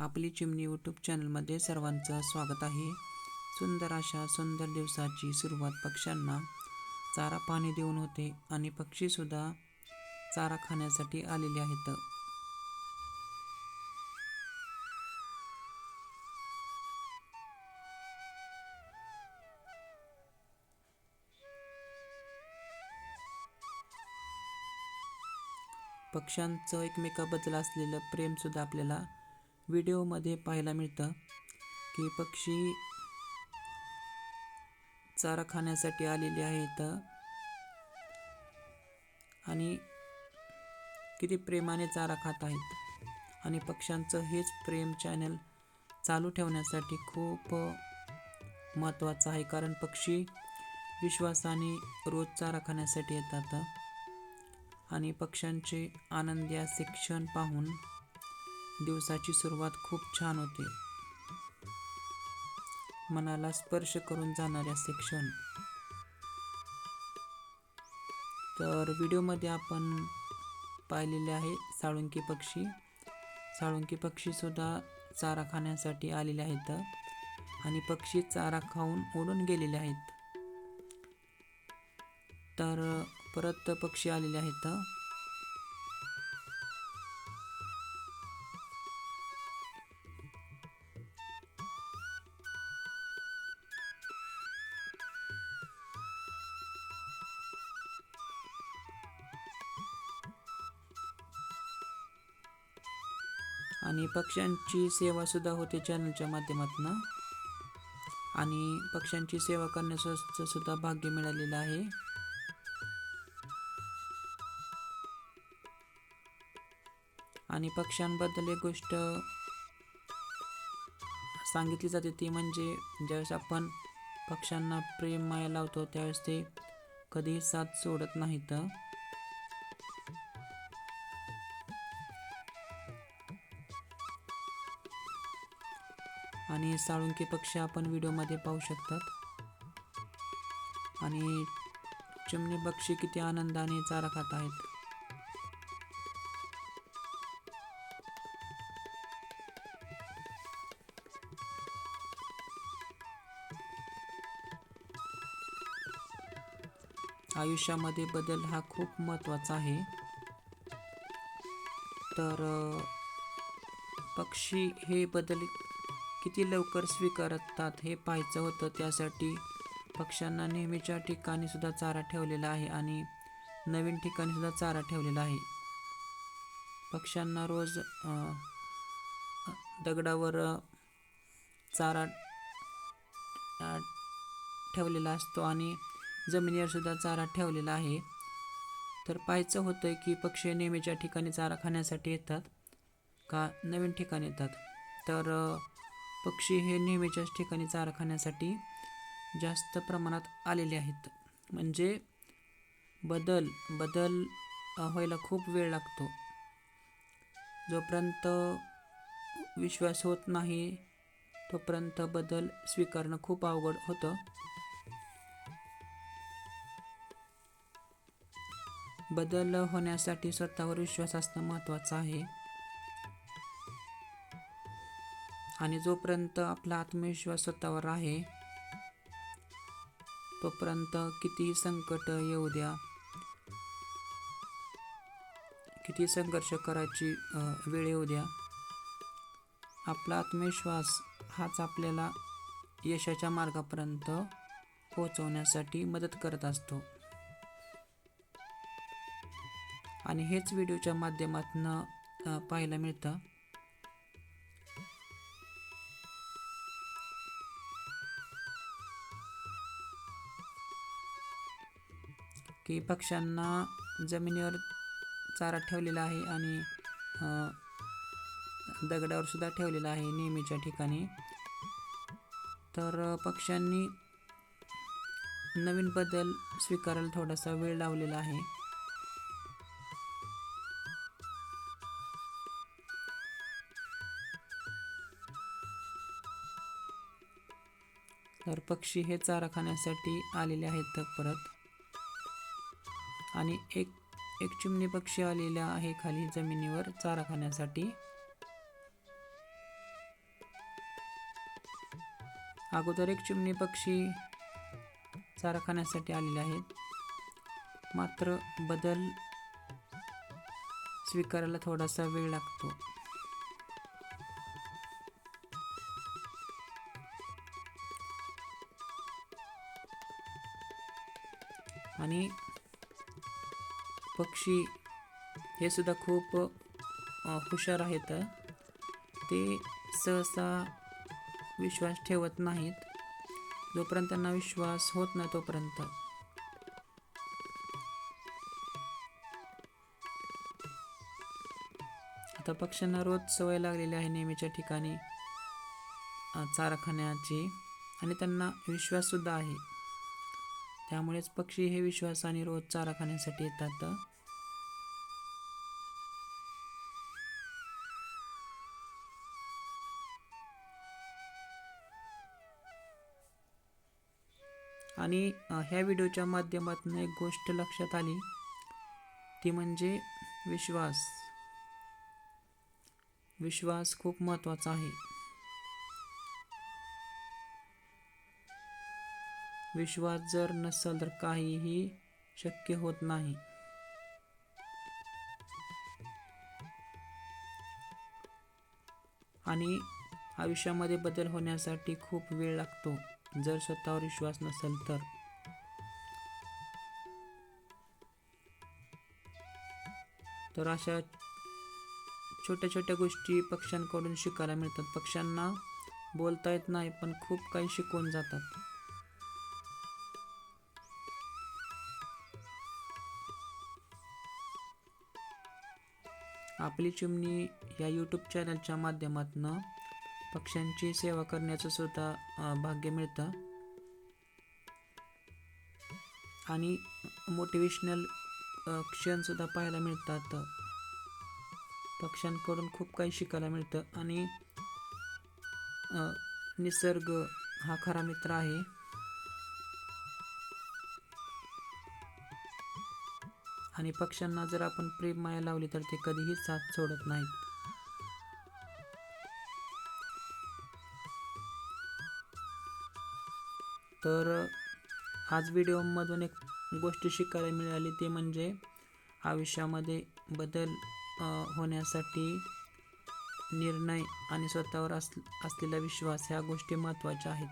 आपली चिमणी यूट्यूब चॅनलमध्ये सर्वांचं स्वागत आहे. सुंदर अशा सुंदर दिवसाची सुरुवात पक्ष्यांना चारा पाणी देऊन होते आणि पक्षीसुद्धा चारा खाण्यासाठी आलेले आहेत. पक्ष्यांचं एकमेकाबद्दल असलेलं प्रेमसुद्धा आपल्याला व्हिडिओमध्ये पाहायला मिळतं की पक्षी चारा खाण्यासाठी आलेले आहेत. आणि किती प्रेमाने चारा खात आहेत. आणि पक्ष्यांचं हेच प्रेम चॅनल चालू ठेवण्यासाठी खूप महत्त्वाचं आहे. कारण पक्षी विश्वासाने रोज चारा खाण्यासाठी येतात. आणि पक्ष्यांचे आनंदी असे पाहून दिवसाची सुरुवात खूप छान होते. मनाला स्पर्श करून जाणारे असे क्षण. तर व्हिडिओमध्ये आपण पाहिलेले आहे साळुंकी पक्षी. साळुंकी पक्षीसुद्धा चारा खाण्यासाठी आलेले आहेत आणि पक्षी चारा खाऊन उडून गेलेले आहेत. तर परत पक्षी आलेले आहेत. आणि पक्ष्यांची सेवा सुद्धा होते चॅनलच्या माध्यमातून. आणि पक्ष्यांची सेवा करण्याचं सुद्धा भाग्य मिळालेलं आहे. आणि पक्ष्यांबद्दल एक गोष्ट सांगितली जाते ती म्हणजे ज्यावेळेस आपण पक्ष्यांना प्रेम माया लावतो त्यावेळेस ते कधीही साथ सोडत नाहीत. आणि साळुंकी पक्षी आपण व्हिडिओमध्ये पाहू शकतात. आणि चिमणी पक्षी किती आनंदाने चारा खात आहेत. आयुष्यामध्ये बदल हा खूप महत्त्वाचा आहे. तर पक्षी हे बदल किती लवकर स्वीकारतात हे पाहायचं होतं. त्यासाठी पक्ष्यांना नेहमीच्या ठिकाणी सुद्धा चारा ठेवलेला आहे आणि नवीन ठिकाणी सुद्धा चारा ठेवलेला आहे. पक्ष्यांना रोज दगडावर चारा ठेवलेला असतो आणि जमिनीवर सुद्धा चारा ठेवलेला आहे. तर पाहायचं होतं की पक्षी नेहमीच्या ठिकाणी चारा खाण्यासाठी येतात का नवीन ठिकाणी येतात. तर पक्षी हे नेहमीच्याच ठिकाणी चारा खाण्यासाठी जास्त प्रमाणात आलेले आहेत. म्हणजे बदल बदल व्हायला खूप वेळ लागतो. जोपर्यंत विश्वास होत नाही तोपर्यंत बदल स्वीकारणं खूप अवघड होतं. बदल होण्यासाठी स्वतःवर विश्वास असणं महत्त्वाचं आहे. आणि जोपर्यंत आपला आत्मविश्वास स्वतःवर आहे तोपर्यंत किती संकट येऊ द्या. किती संघर्ष करायची वेळ येऊ द्या. आपला आत्मविश्वास हाच आपल्याला यशाच्या मार्गापर्यंत पोहोचवण्यासाठी मदत करत असतो. आणि हेच व्हिडिओच्या माध्यमातून पाहायला मिळतं. की पक्ष्यांना जमिनीवर चारा ठेवलेला आहे आणि दगडावर सुद्धा ठेवलेला आहे नेहमीच्या ठिकाणी. तर पक्ष्यांनी नवीन बदल स्वीकारायला थोडासा वेळ लावलेला आहे. तर पक्षी हे चारा खाण्यासाठी आलेले आहेत परत. आणि एक एक चिमणी पक्षी आलेला आहे खाली जमिनीवर चारा खाण्यासाठी. अगोदर एक चिमणी पक्षी चारा खाण्यासाठी आलेले आहेत. मात्र बदल स्वीकारायला थोडासा वेळ लागतो. आणि पक्षी हे सुद्धा खूप हुशार आहेत. ते सहसा विश्वास ठेवत नाहीत. जोपर्यंत त्यांना विश्वास होत नाही तोपर्यंत. आता पक्ष्यांना रोज सवय लागलेली आहे नेहमीच्या ठिकाणी चारा खाण्याची आणि त्यांना विश्वाससुद्धा आहे. त्यामुळेच पक्षी हे विश्वासाने रोज चारा खाण्यासाठी येतात. आणि ह्या व्हिडिओच्या माध्यमातून एक गोष्ट लक्षात आली. ती म्हणजे विश्वास. विश्वास खूप महत्त्वाचा आहे. विश्वास जर नसेल तर काहीही शक्य होत नाही. आणि आयुष्यामध्ये बदल होण्यासाठी खूप वेळ लागतो जर स्वतःवर विश्वास नसेल तर. तर अशा छोट्या छोट्या गोष्टी पक्ष्यांकडून शिकायला मिळतात. पक्ष्यांना बोलता येत नाही पण खूप काही शिकवून जातात. आपली चिमणी या यूट्यूब चॅनलच्या माध्यमातून पक्ष्यांची सेवा करण्याचं सुद्धा भाग्य मिळतं. आणि मोटिवेशनल क्षणसुद्धा पाहायला मिळतात. पक्ष्यांकडून खूप काही शिकायला मिळतं. आणि निसर्ग हा खरा मित्र आहे. आणि पक्ष्यांना जर आपण प्रेम माया लावली तर ते कधीही साथ सोडत नाहीत. तर आज व्हिडिओमधून एक गोष्ट शिकायला मिळाली ते म्हणजे आयुष्यामध्ये बदल होण्यासाठी निर्णय आणि स्वतःवर अस असलेला विश्वास ह्या गोष्टी महत्त्वाच्या आहेत.